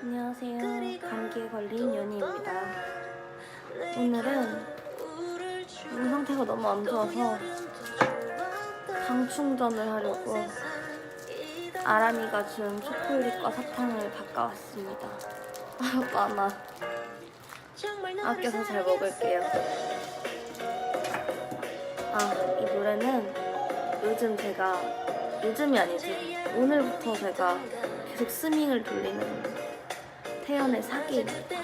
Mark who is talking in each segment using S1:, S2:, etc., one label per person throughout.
S1: 안녕하세요. 감기에 걸린 연희입니다. 오늘은 몸 상태가 너무 안 좋아서 당 충전을 하려고 아람이가 준 초콜릿과 사탕을 바꿔왔습니다. 아, 많아. 아껴서 잘 먹을게요. 아, 이 노래는 요즘 제가, 요즘이 아니지. 오늘부터 제가 계속 스밍을 돌리는 태연의 사기입니다.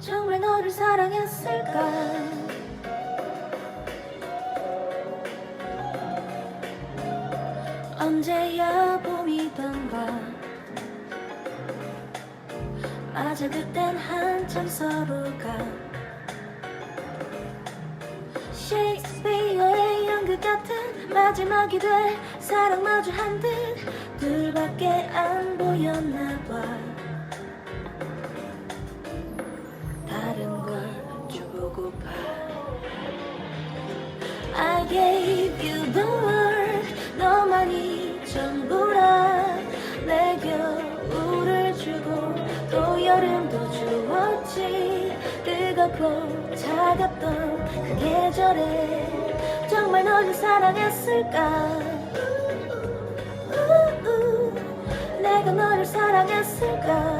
S1: 정말 너를 사랑했을까? 언제야 봄이던가 맞아 그땐 한참 서로가 셰 마지막이 될 사랑 마주 한듯. 둘밖에 안 보였나 봐. 다른 걸 주고파 gave 여름도 주었지. 뜨겁고 차갑던 그 계절에 정말 너를 사랑했을까? 우우, 내가 너를 사랑했을까